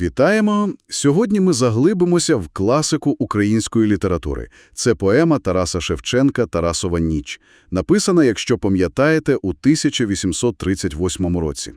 Вітаємо! Сьогодні ми заглибимося в класику української літератури. Це поема Тараса Шевченка «Тарасова ніч», написана, якщо пам'ятаєте, у 1838 році.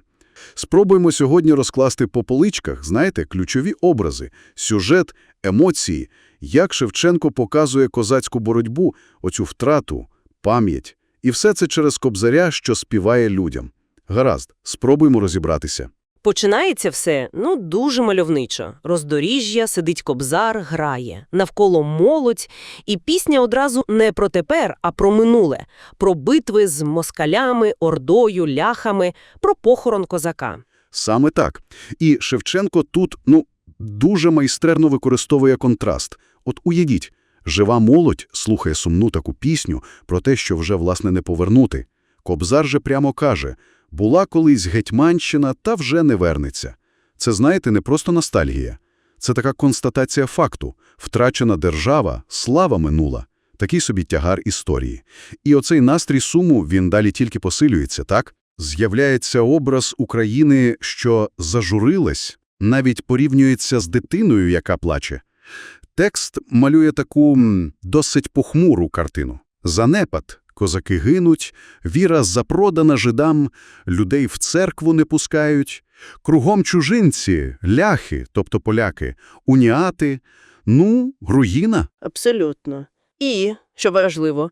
Спробуємо сьогодні розкласти по поличках, знаєте, ключові образи, сюжет, емоції, як Шевченко показує козацьку боротьбу, оцю втрату, пам'ять. І все це через кобзаря, що співає людям. Гаразд, спробуємо розібратися. Починається все, ну, дуже мальовничо. Роздоріжжя, сидить кобзар, грає. Навколо молодь. І пісня одразу не про тепер, а про минуле. Про битви з москалями, ордою, ляхами, про похорон козака. Саме так. І Шевченко тут, ну, дуже майстерно використовує контраст. От уявіть, жива молодь слухає сумну таку пісню про те, що вже, власне, не повернути. Кобзар же прямо каже – була колись Гетьманщина, та вже не вернеться. Це, знаєте, не просто ностальгія. Це така констатація факту. Втрачена держава, слава минула. Такий собі тягар історії. І оцей настрій суму, він далі тільки посилюється, так? З'являється образ України, що зажурилась, навіть порівнюється з дитиною, яка плаче. Текст малює таку досить похмуру картину. Занепад, козаки гинуть, віра запродана жидам, людей в церкву не пускають, кругом чужинці, ляхи, тобто поляки, уніати, ну, руїна. Абсолютно. І, що важливо,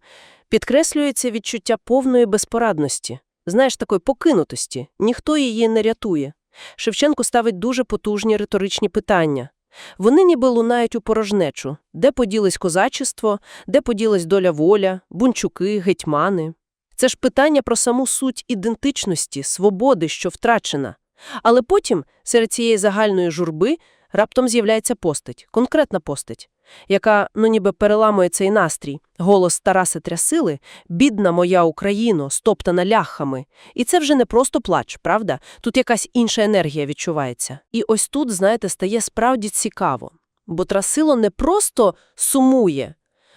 підкреслюється відчуття повної безпорадності. Знаєш, такої покинутості. Ніхто її не рятує. Шевченко ставить дуже потужні риторичні питання. Вони ніби лунають у порожнечу. Де поділись козачество, де поділась доля воля, бунчуки, гетьмани. Це ж питання про саму суть ідентичності, свободи, що втрачена. Але потім, серед цієї загальної журби, раптом з'являється постать, конкретна постать, яка, ну ніби переламує цей настрій. Голос Тараси Трясили «Бідна моя Україно, стоптана ляхами». І це вже не просто плач, правда? Тут якась інша енергія відчувається. І ось тут, знаєте, стає справді цікаво. Бо Трасило не просто сумує,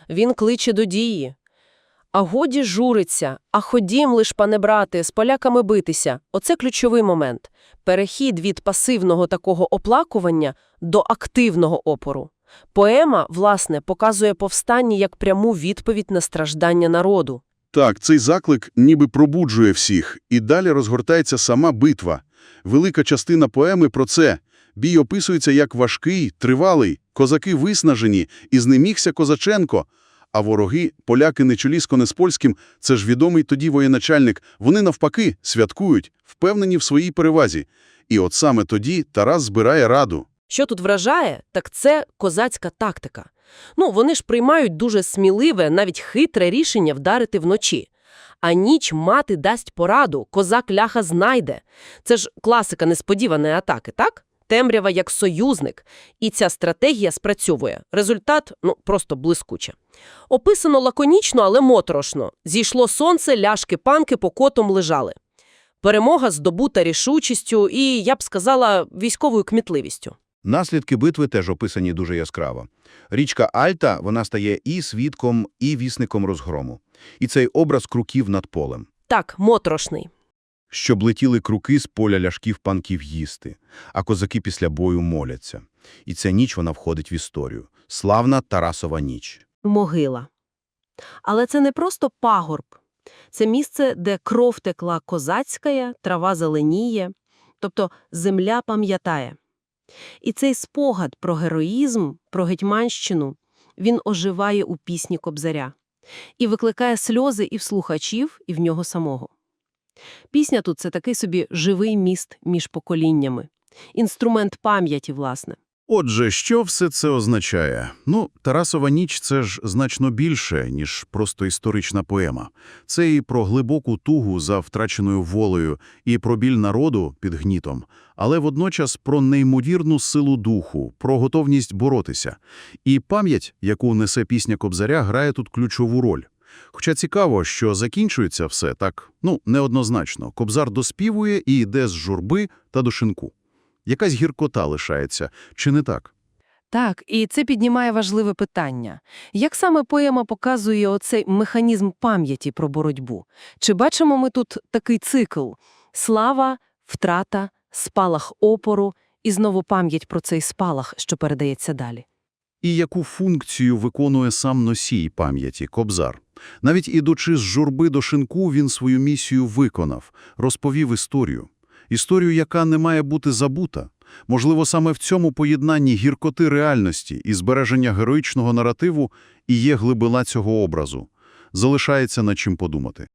він кличе до дії. А годі журиться, а ходім лиш, пане брате, з поляками битися. Оце ключовий момент. Перехід від пасивного такого оплакування до активного опору. Поема, власне, показує повстання як пряму відповідь на страждання народу. Так, цей заклик ніби пробуджує всіх, і далі розгортається сама битва. Велика частина поеми про це. Бій описується як важкий, тривалий, козаки виснажені, і знемігся Козаченко. А вороги, поляки на чолі з Конеспольським, це ж відомий тоді воєначальник, вони навпаки святкують, впевнені в своїй перевазі. І от саме тоді Тарас збирає раду. Що тут вражає, так це козацька тактика. Ну, вони ж приймають дуже сміливе, навіть хитре рішення вдарити вночі. А ніч мати дасть пораду, козак ляха знайде. Це ж класика несподіваної атаки, так? Темрява як союзник. І ця стратегія спрацьовує. Результат, ну, просто блискуче. Описано лаконічно, але моторошно. Зійшло сонце, ляшки-панки по котом лежали. Перемога здобута рішучістю і, я б сказала, військовою кмітливістю. Наслідки битви теж описані дуже яскраво. Річка Альта, вона стає і свідком, і вісником розгрому. І цей образ круків над полем. Так, моторошний. Щоб летіли круки з поля ляшків панків їсти, а козаки після бою моляться. І ця ніч вона входить в історію. Славна Тарасова ніч. Могила. Але це не просто пагорб. Це місце, де кров текла козацька, трава зеленіє, тобто земля пам'ятає. І цей спогад про героїзм, про гетьманщину, він оживає у пісні Кобзаря і викликає сльози і в слухачів, і в нього самого. Пісня тут – це такий собі живий міст між поколіннями. Інструмент пам'яті, власне. Отже, що все це означає? Ну, Тарасова ніч – це ж значно більше, ніж просто історична поема. Це і про глибоку тугу за втраченою волею, і про біль народу під гнітом, але водночас про неймовірну силу духу, про готовність боротися. І пам'ять, яку несе пісня Кобзаря, грає тут ключову роль. Хоча цікаво, що закінчується все так, ну, неоднозначно. Кобзар доспівує і йде з журби та до шинку. Якась гіркота лишається, чи не так? Так, і це піднімає важливе питання. Як саме поема показує оцей механізм пам'яті про боротьбу? Чи бачимо ми тут такий цикл – слава, втрата, спалах опору І знову пам'ять про цей спалах, що передається далі. І яку функцію виконує сам носій пам'яті, Кобзар? Навіть ідучи з журби до шинку, він свою місію виконав, розповів історію. Історію, яка не має бути забута. Можливо, саме в цьому поєднанні гіркоти реальності і збереження героїчного наративу і є глибина цього образу. Залишається над чим подумати.